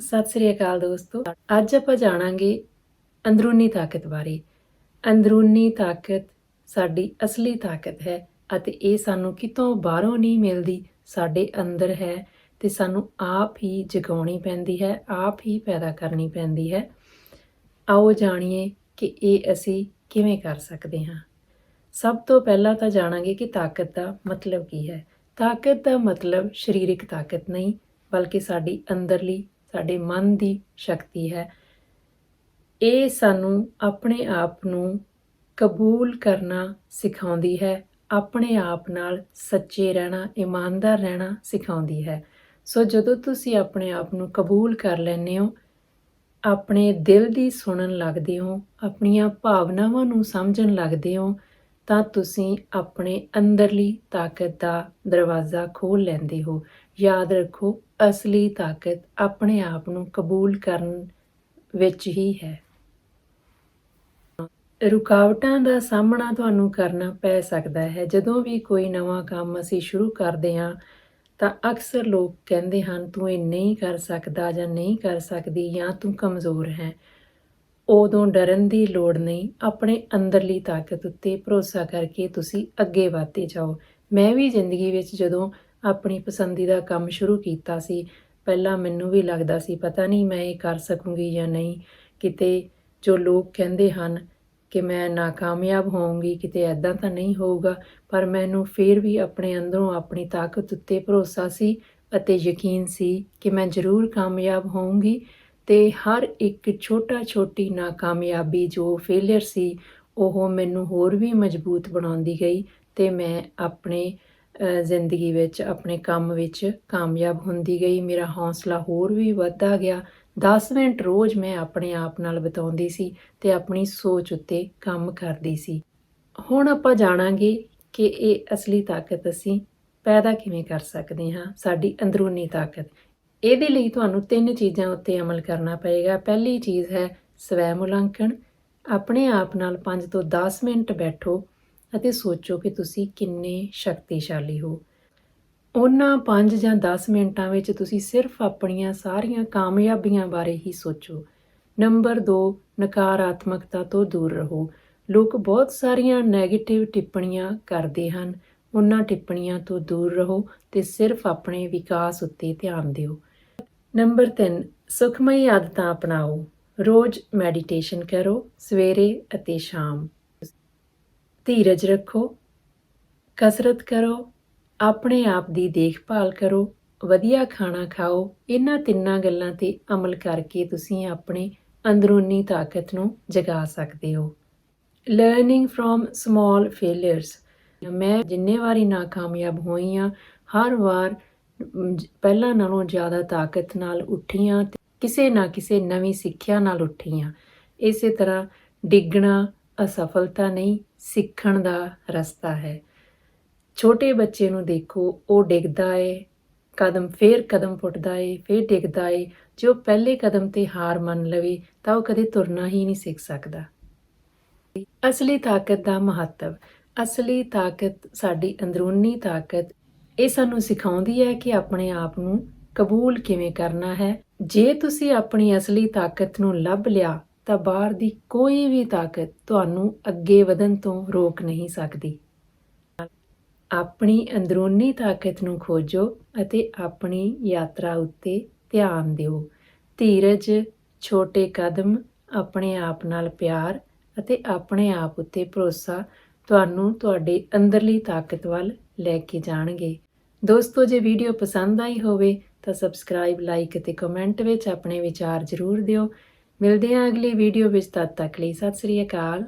ਸਤਿ ਸ੍ਰੀ ਅਕਾਲ ਦੋਸਤੋ। ਅੱਜ ਆਪਾਂ ਜਾਣਾਂਗੇ ਅੰਦਰੂਨੀ ਤਾਕਤ ਬਾਰੇ। ਅੰਦਰੂਨੀ ਤਾਕਤ ਸਾਡੀ ਅਸਲੀ ਤਾਕਤ ਹੈ ਅਤੇ ਇਹ ਸਾਨੂੰ ਕਿਤੋਂ ਬਾਹਰੋਂ ਨਹੀਂ ਮਿਲਦੀ, ਸਾਡੇ ਅੰਦਰ ਹੈ ਤੇ ਸਾਨੂੰ ਆਪ ਹੀ ਜਗਾਉਣੀ ਪੈਂਦੀ ਹੈ, ਆਪ ਹੀ ਪੈਦਾ ਕਰਨੀ ਪੈਂਦੀ ਹੈ। ਆਓ ਜਾਣੀਏ ਕਿ ਇਹ ਅਸੀਂ ਕਿਵੇਂ ਕਰ ਸਕਦੇ ਹਾਂ। ਸਭ ਤੋਂ ਪਹਿਲਾਂ ਤਾਂ ਜਾਣਾਂਗੇ ਕਿ ਤਾਕਤ ਦਾ ਮਤਲਬ ਕੀ ਹੈ। ਤਾਕਤ ਦਾ ਮਤਲਬ ਸਰੀਰਕ ਤਾਕਤ ਨਹੀਂ, ਬਲਕਿ ਸਾਡੀ ਅੰਦਰਲੀ ਸਾਡੇ ਮਨ ਦੀ ਸ਼ਕਤੀ ਹੈ। ਇਹ ਸਾਨੂੰ ਆਪਣੇ ਆਪ ਨੂੰ ਕਬੂਲ ਕਰਨਾ ਸਿਖਾਉਂਦੀ ਹੈ, ਆਪਣੇ ਆਪ ਨਾਲ ਸੱਚੇ ਰਹਿਣਾ, ਇਮਾਨਦਾਰ ਰਹਿਣਾ ਸਿਖਾਉਂਦੀ ਹੈ। ਸੋ ਜਦੋਂ ਤੁਸੀਂ ਆਪਣੇ ਆਪ ਨੂੰ ਕਬੂਲ ਕਰ ਲੈਂਦੇ ਹੋ, ਆਪਣੇ ਦਿਲ ਦੀ ਸੁਣਨ ਲੱਗਦੇ ਹੋ, ਆਪਣੀਆਂ ਭਾਵਨਾਵਾਂ ਨੂੰ ਸਮਝਣ ਲੱਗਦੇ ਹੋ ਤਾਂ ਤੁਸੀਂ ਆਪਣੇ ਅੰਦਰਲੀ ਤਾਕਤ ਦਾ ਦਰਵਾਜ਼ਾ ਖੋਲ ਲੈਂਦੇ ਹੋ। ਯਾਦ ਰੱਖੋ, ਅਸਲੀ ਤਾਕਤ ਆਪਣੇ ਆਪ ਨੂੰ ਕਬੂਲ ਕਰਨ ਵਿੱਚ ਹੀ ਹੈ। ਰੁਕਾਵਟਾਂ ਦਾ ਸਾਹਮਣਾ ਤੁਹਾਨੂੰ ਕਰਨਾ ਪੈ ਸਕਦਾ ਹੈ। ਜਦੋਂ ਵੀ ਕੋਈ ਨਵਾਂ ਕੰਮ ਅਸੀਂ ਸ਼ੁਰੂ ਕਰਦੇ ਹਾਂ, ਤਾਂ ਅਕਸਰ ਲੋਕ ਕਹਿੰਦੇ ਹਨ, ਤੂੰ ਇਹ ਨਹੀਂ ਕਰ ਸਕਦਾ ਜਾਂ ਨਹੀਂ ਕਰ ਸਕਦੀ ਜਾਂ ਤੂੰ ਕਮਜ਼ੋਰ ਹੈ। ਉਦੋਂ ਡਰਨ ਦੀ ਲੋੜ ਨਹੀਂ, ਆਪਣੇ ਅੰਦਰਲੀ ਤਾਕਤ ਉੱਤੇ ਭਰੋਸਾ ਕਰਕੇ ਤੁਸੀਂ ਅੱਗੇ ਵਧਦੇ ਜਾਓ। ਮੈਂ ਵੀ ਜ਼ਿੰਦਗੀ ਵਿੱਚ ਜਦੋਂ ਆਪਣੀ ਪਸੰਦੀਦਾ ਕੰਮ ਸ਼ੁਰੂ ਕੀਤਾ ਸੀ, ਪਹਿਲਾਂ ਮੈਨੂੰ ਵੀ ਲੱਗਦਾ ਸੀ, ਪਤਾ ਨਹੀਂ ਮੈਂ ਇਹ ਕਰ ਸਕੂੰਗੀ ਜਾਂ ਨਹੀਂ। ਕਿਤੇ ਜੋ ਲੋਕ ਕਹਿੰਦੇ ਹਨ ਕਿ ਮੈਂ ਨਾਕਾਮਯਾਬ ਹੋਊਂਗੀ, ਕਿਤੇ ਐਦਾਂ ਤਾਂ ਨਹੀਂ ਹੋਊਗਾ, ਪਰ ਮੈਨੂੰ ਫਿਰ ਵੀ ਆਪਣੇ ਅੰਦਰੋਂ ਆਪਣੀ ਤਾਕਤ ਉੱਤੇ ਭਰੋਸਾ ਸੀ ਅਤੇ ਯਕੀਨ ਸੀ ਕਿ ਮੈਂ ਜ਼ਰੂਰ ਕਾਮਯਾਬ ਹੋਊਂਗੀ। ਤੇ ਹਰ ਇੱਕ ਛੋਟਾ ਛੋਟੀ ਨਾਕਾਮਯਾਬੀ ਜੋ ਫੇਲਿਅਰ ਸੀ, ਉਹ ਮੈਨੂੰ ਹੋਰ ਵੀ ਮਜ਼ਬੂਤ ਬਣਾਉਂਦੀ ਗਈ ਤੇ ਮੈਂ ਆਪਣੇ ਜ਼ਿੰਦਗੀ ਵਿੱਚ, ਆਪਣੇ ਕੰਮ ਵਿੱਚ ਕਾਮਯਾਬ ਹੁੰਦੀ ਗਈ। ਮੇਰਾ ਹੌਸਲਾ ਹੋਰ ਵੀ ਵੱਧਦਾ ਗਿਆ। 10 ਮਿੰਟ ਰੋਜ਼ ਮੈਂ ਆਪਣੇ ਆਪ ਨਾਲ ਬਿਤਾਉਂਦੀ ਸੀ ਤੇ ਆਪਣੀ ਸੋਚ ਉੱਤੇ ਕੰਮ ਕਰਦੀ ਸੀ। ਹੁਣ ਆਪਾਂ ਜਾਣਾਂਗੇ ਕਿ ਇਹ ਅਸਲੀ ਤਾਕਤ ਅਸੀਂ ਪੈਦਾ ਕਿਵੇਂ ਕਰ ਸਕਦੇ ਹਾਂ, ਸਾਡੀ ਅੰਦਰੂਨੀ ਤਾਕਤ। ਇਹਦੇ ਲਈ ਤੁਹਾਨੂੰ ਤਿੰਨ ਚੀਜ਼ਾਂ ਉੱਤੇ ਅਮਲ ਕਰਨਾ ਪਏਗਾ। ਪਹਿਲੀ ਚੀਜ਼ ਹੈ ਸਵੈ ਮੁਲਾਂਕਣ। ਆਪਣੇ ਆਪ ਨਾਲ 5 ਤੋਂ 10 ਮਿੰਟ ਬੈਠੋ ਅਤੇ ਸੋਚੋ ਕਿ ਤੁਸੀਂ ਕਿੰਨੇ ਸ਼ਕਤੀਸ਼ਾਲੀ ਹੋ। ਉਹਨਾਂ 5 ਜਾਂ 10 ਮਿੰਟਾਂ ਵਿੱਚ ਤੁਸੀਂ ਸਿਰਫ ਆਪਣੀਆਂ ਸਾਰੀਆਂ ਕਾਮਯਾਬੀਆਂ ਬਾਰੇ ਹੀ ਸੋਚੋ। ਨੰਬਰ 2 ਨਕਾਰਾਤਮਕਤਾ ਤੋਂ ਦੂਰ ਰਹੋ। ਲੋਕ ਬਹੁਤ ਸਾਰੀਆਂ 네ਗੇਟਿਵ ਟਿੱਪਣੀਆਂ ਕਰਦੇ ਹਨ। ਉਹਨਾਂ ਟਿੱਪਣੀਆਂ ਤੋਂ ਦੂਰ ਰਹੋ ਤੇ ਸਿਰਫ ਆਪਣੇ ਵਿਕਾਸ ਉੱਤੇ ਧਿਆਨ ਦਿਓ। ਨੰਬਰ 3 ਸੁਖਮਈ ਆਦਤਾਂ ਅਪਣਾਓ। ਰੋਜ਼ ਮੈਡੀਟੇਸ਼ਨ ਕਰੋ, ਸਵੇਰੇ ਅਤੇ ਸ਼ਾਮ। ਧੀਰਜ ਰੱਖੋ, ਕਸਰਤ ਕਰੋ, ਆਪਣੇ ਆਪ ਦੀ ਦੇਖਭਾਲ ਕਰੋ, ਵਧੀਆ ਖਾਣਾ ਖਾਓ। ਇਹਨਾਂ ਤਿੰਨਾਂ ਗੱਲਾਂ ਤੇ ਅਮਲ ਕਰਕੇ ਤੁਸੀਂ ਆਪਣੇ ਅੰਦਰੂਨੀ ਤਾਕਤ ਨੂੰ ਜਗਾ ਸਕਦੇ ਹੋ। ਲਰਨਿੰਗ ਫਰੋਮ ਸਮਾਲ ਫੇਲਿਅਰਸ ਮੈਂ ਜਿੰਨੇ ਵਾਰੀ ਨਾਕਾਮਯਾਬ ਹੋਈ ਹਾਂ, ਹਰ ਵਾਰ ਪਹਿਲਾਂ ਨਾਲੋਂ ਜ਼ਿਆਦਾ ਤਾਕਤ ਨਾਲ ਉੱਠੀਆਂ ਕਿਸੇ ਨਾ ਕਿਸੇ ਨਵੀਂ ਸਿੱਖਿਆ ਨਾਲ ਉੱਠੀਆਂ। ਇਸੇ ਤਰ੍ਹਾਂ ਡਿੱਗਣਾ ਅਸਫਲਤਾ ਨਹੀਂ, ਸਿੱਖਣ ਦਾ ਰਸਤਾ ਹੈ। ਛੋਟੇ ਬੱਚੇ ਨੂੰ ਦੇਖੋ, ਉਹ ਡਿੱਗਦਾ ਏ, ਕਦਮ ਫੇਰ ਕਦਮ ਪੁੱਟਦਾ ਏ, ਫੇਰ ਡਿੱਗਦਾ ਏ। ਜੋ ਪਹਿਲੇ ਕਦਮ ਤੇ ਹਾਰ ਮੰਨ ਲਵੇ, ਤਾਂ ਉਹ ਕਦੇ ਤੁਰਨਾ ਹੀ ਨਹੀਂ ਸਿੱਖ ਸਕਦਾ। ਅਸਲੀ ਤਾਕਤ ਦਾ ਮਹੱਤਵ, ਅਸਲੀ ਤਾਕਤ ਸਾਡੀ ਅੰਦਰੂਨੀ ਤਾਕਤ ਇਹ ਸਾਨੂੰ ਸਿਖਾਉਂਦੀ ਹੈ ਕਿ ਆਪਣੇ ਆਪ ਨੂੰ ਕਬੂਲ ਕਿਵੇਂ ਕਰਨਾ ਹੈ। ਜੇ ਤੁਸੀਂ ਆਪਣੀ ਅਸਲੀ ਤਾਕਤ ਨੂੰ ਲੱਭ ਲਿਆ, ਤਾਂ ਬਾਹਰ ਦੀ ਕੋਈ ਵੀ ਤਾਕਤ ਤੁਹਾਨੂੰ ਅੱਗੇ ਵਧਣ ਤੋਂ ਰੋਕ ਨਹੀਂ ਸਕਦੀ। ਆਪਣੀ ਅੰਦਰੂਨੀ ਤਾਕਤ ਨੂੰ ਖੋਜੋ ਅਤੇ ਆਪਣੀ ਯਾਤਰਾ ਉੱਤੇ ਧਿਆਨ ਦਿਓ। ਧੀਰਜ, ਛੋਟੇ ਕਦਮ, ਆਪਣੇ ਆਪ ਨਾਲ ਪਿਆਰ ਅਤੇ ਆਪਣੇ ਆਪ ਉੱਤੇ ਭਰੋਸਾ ਤੁਹਾਨੂੰ ਤੁਹਾਡੇ ਅੰਦਰਲੀ ਤਾਕਤ ਵੱਲ ਲੈ ਕੇ ਜਾਣਗੇ। ਦੋਸਤੋ, ਜੇ ਵੀਡੀਓ ਪਸੰਦ ਆਈ ਹੋਵੇ ਤਾਂ ਸਬਸਕ੍ਰਾਈਬ ਲਾਈਕ ਅਤੇ ਕਮੈਂਟ ਵਿੱਚ ਆਪਣੇ ਵਿਚਾਰ ਜ਼ਰੂਰ ਦਿਓ। ਮਿਲਦੇ ਹਾਂ ਅਗਲੀ ਵੀਡੀਓ ਵਿੱਚ, ਤਦ ਤੱਕ ਲਈ ਸਤਿ ਸ੍ਰੀ ਅਕਾਲ।